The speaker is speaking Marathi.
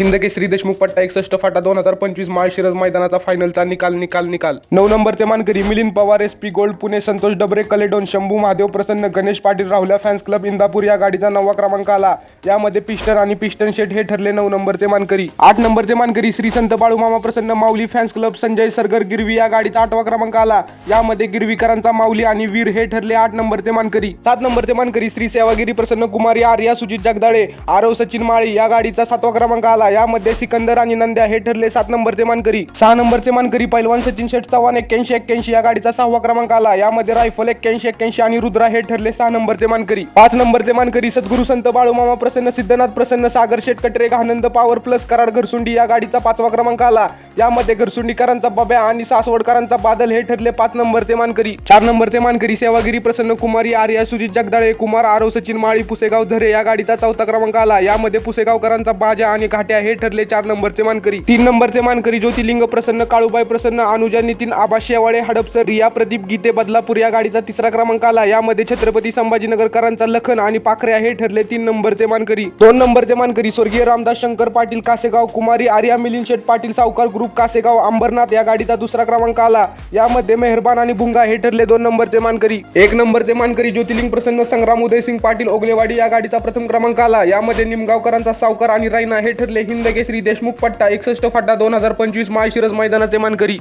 हिंदकेसरी देशमुख पट्टा एकसष्ट फाटा दोन हजार पंचवीस माळशिरज मैदानाचा फायनलचा निकाल निकाल निकाल. नऊ नंबरचे मानकरी Milind Pawar S P gold Pune Santosh Dabare कलेडोन Shambhu Mahadev प्रसन्न गणेश पाटील राहुल्या फॅन्स क्लब इंदापूर या गाडीचा नववा क्रमांक आला. यामध्ये पिस्टन आणि पिस्टन शेट हे ठरले नऊ नंबरचे मानकरी. आठ नंबरचे मानकरी श्री संत बाळूमामा प्रसन्न माऊली फॅन्स क्लब संजय सरगर गिरवी या गाडीचा आठवा क्रमांक आला. यामध्ये गिरवीकरांचा माऊली आणि वीर हे ठरले आठ नंबरचे मानकरी. सात नंबरचे मानकरी श्री सेवागिरी प्रसन्न कुमारी आर्या सुजित जगदाळे आरव सचिन माळी या गाडीचा सातवा क्रमांक आला. यामध्ये सिकंदर आणि नंद्या हे ठरले सात नंबरचे मानकरी. सहा नंबरचे मानकरी पैलवान सचिन शेठ चव्हाण एक्क्याऐंशी एक्क्याऐंशी या गाडीचा सहावा क्रमांक आला. यामध्ये रायफल एक्क्याऐंशी एक्क्याऐंशी आणि रुद्रा हे ठरले सहा नंबरचे मानकरी. पाच नंबरचे मानकरी सद्गुरु संत बाळूमामा प्रसन्न सिद्धनाथ प्रसन्न सागर शेठ कटरे आनंद पॉवर प्लस कराड घरसुंडी या गाडीचा पाचवा क्रमांक आला. यामध्ये घरसुंडीकरांचा बब्या आणि सासवडकरांचा बादल हे ठरले पाच नंबरचे मानकरी चार नंबरचे मानकरी सेवागिरी प्रसन्न कुमारी आर्या सुजित जगदाळे कुमार आरव सचिन माळी पुसेगाव झरे या गाडीचा चौथा क्रमांक आला. यामध्ये पुसेगावकरांचा बाजा आणि घाट्या हे ठरले चार नंबरचे मानकरी तीन नंबरचे मानकरी ज्योतिलिंग प्रसन्न काळूबाई प्रसन्न अनुजा नितीन आबा शेवाळे हडपसर रिया प्रदीप गीते बदलापूर या गाडीचा तिसरा क्रमांक आला. यामध्ये छत्रपती संभाजीनगरकरांचा लखन आणि पाखऱ्या हे ठरले तीन नंबरचे मानकरी दोन नंबरचे मानकरी स्वर्गीय रामदास शंकर पाटील कासेगाव कुमारी आर्या मिलिंद शेठ पाटील सावकार ग्रुप कासेगाव अंबरनाथ या गाडीचा दुसरा क्रमांक आला. यामध्ये मेहरबान आणि भुंगा हे ठरले दोन नंबरचे मानकरी. एक नंबरचे मानकरी ज्योतिलिंग प्रसन्न संग्राम उदयसिंग पाटील ओगलेवाडी या गाडीचा प्रथम क्रमांक आला. यामध्ये निमगावकरांचा सावकार आणि रायना हे ठरले हिंद देशमुख पट्टा एकसष्ट फाटा दोन हजार पंचवीस माळशिरस मैदानाचे मानकरी.